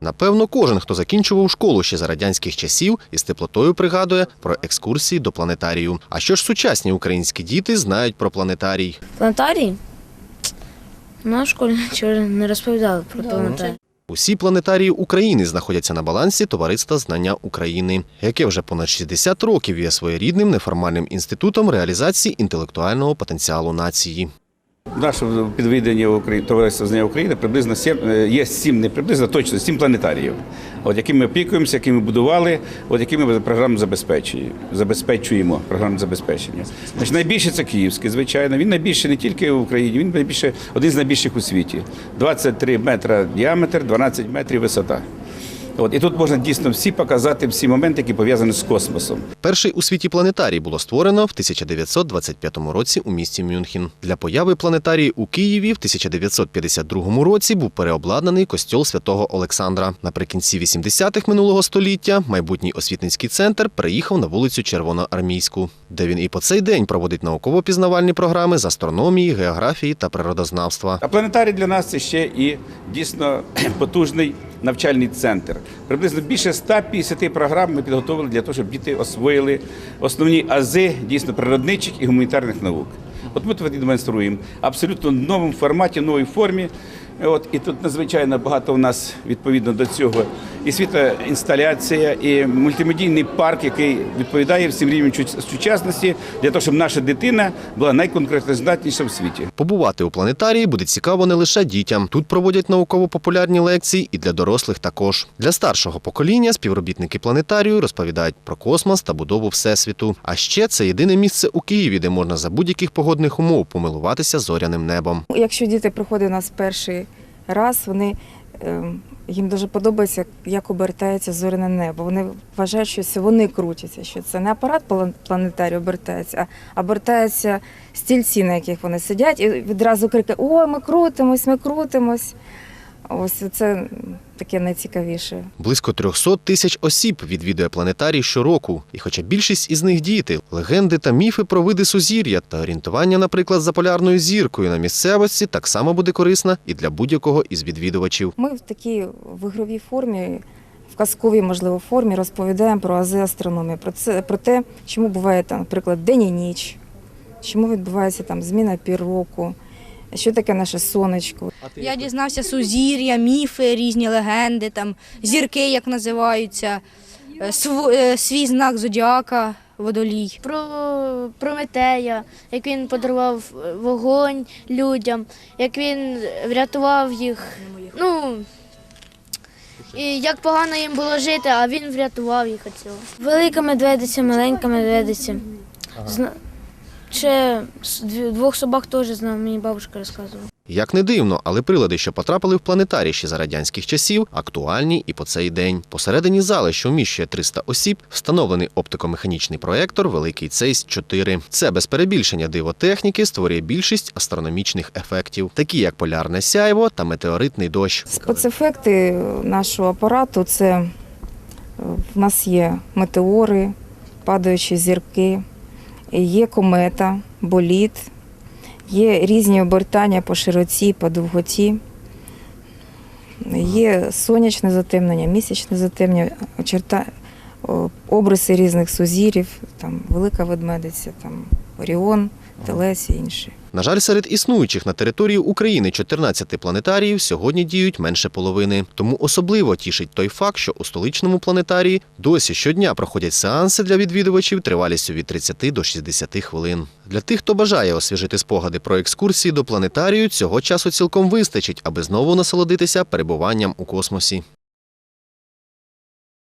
Напевно, кожен, хто закінчував школу ще за радянських часів, із теплотою пригадує про екскурсії до планетарію. А що ж сучасні українські діти знають про планетарій? Планетарій? На школі нічого не розповідали про планетарій. Усі планетарії України знаходяться на балансі Товариства знання України, яке вже понад 60 років є своєрідним неформальним інститутом реалізації інтелектуального потенціалу нації. Наше підведення Украї- Товариства знання України приблизно сім, е, є сім, не приблизно, точно сім планетаріїв, от якими ми опікуємося, які ми будували, от якими ми програму забезпечуємо, забезпечуємо програму забезпечення. Значить, найбільше це Київський, звичайно. Він найбільше не тільки в Україні, він найбільше один з найбільших у світі. 23 метра діаметр, 12 метрів висота. От і тут можна дійсно всі показати всі моменти, які пов'язані з космосом. Перший у світі планетарій було створено в 1925 році у місті Мюнхен. Для появи планетарії у Києві в 1952 році був переобладнаний костьол святого Олександра. Наприкінці 80-х минулого століття майбутній освітницький центр переїхав на вулицю Червоноармійську, де він і по цей день проводить науково-пізнавальні програми з астрономії, географії та природознавства. А планетарій для нас це ще і дійсно потужний навчальний центр. Приблизно більше 150 програм ми підготовили для того, щоб діти освоїли основні ази дійсно природничих і гуманітарних наук. От ми тут демонструємо абсолютно новому форматі, новій формі. От і тут надзвичайно багато у нас відповідно до цього і світоінсталяція, і мультимедійний парк, який відповідає всім рівням сучасності для того, щоб наша дитина була найконкретноздатніша в світі. Побувати у планетарії буде цікаво не лише дітям. Тут проводять науково-популярні лекції і для дорослих також. Для старшого покоління співробітники планетарію розповідають про космос та будову всесвіту. А ще це єдине місце у Києві, де можна за будь-яких погодних умов помилуватися зоряним небом. Якщо діти приходять у нас перший раз, вони ем, їм дуже подобається, як обертається зоряне небо. Вони вважають, що вони крутяться, що це не апарат планетарій обертається, а обертаються стільці, на яких вони сидять, і відразу крики: О, ми крутимось, ми крутимось. Ось це таке найцікавіше. Близько 300 тисяч осіб відвідує планетарій щороку. І хоча більшість із них діти, легенди та міфи про види сузір'я та орієнтування, наприклад, за полярною зіркою на місцевості так само буде корисна і для будь-якого із відвідувачів. Ми в такій в ігровій формі, в казковій, можливо, формі розповідаємо про ази астрономії, про це про те, чому буває там, наприклад, день і ніч, чому відбувається там зміна пір року, що таке наше сонечко. Я дізнався сузір'я, міфи, різні легенди, там зірки, як називаються, е, св- е, свій знак зодіака, водолій. Про Прометея, як він подарував е, вогонь людям, як він врятував їх. Ну, і як погано їм було жити, а він врятував їх від цього. Велика медведиця, маленька медведиця. Зна... Ще двох собак теж знав, мені бабушка розказувала. Як не дивно, але прилади, що потрапили в планетарій ще за радянських часів, актуальні і по цей день. Посередині зали, що вміщує 300 осіб, встановлений оптикомеханічний проектор Великий Цейс 4. Це без перебільшення диво техніки створює більшість астрономічних ефектів, такі як полярне сяйво та метеоритний дощ. Спецефекти нашого апарату це е, в нас є метеори, падаючі зірки, є комета, боліт, є різні обертання по широті, по довготі, є сонячне затемнення, місячне затемнення, очерта, обриси різних сузірів, там велика ведмедиця, там Оріон, Телес і інші. На жаль, серед існуючих на території України 14 планетаріїв сьогодні діють менше половини. Тому особливо тішить той факт, що у столичному планетарії досі щодня проходять сеанси для відвідувачів тривалістю від 30 до 60 хвилин. Для тих, хто бажає освіжити спогади про екскурсії до планетарію, цього часу цілком вистачить, аби знову насолодитися перебуванням у космосі.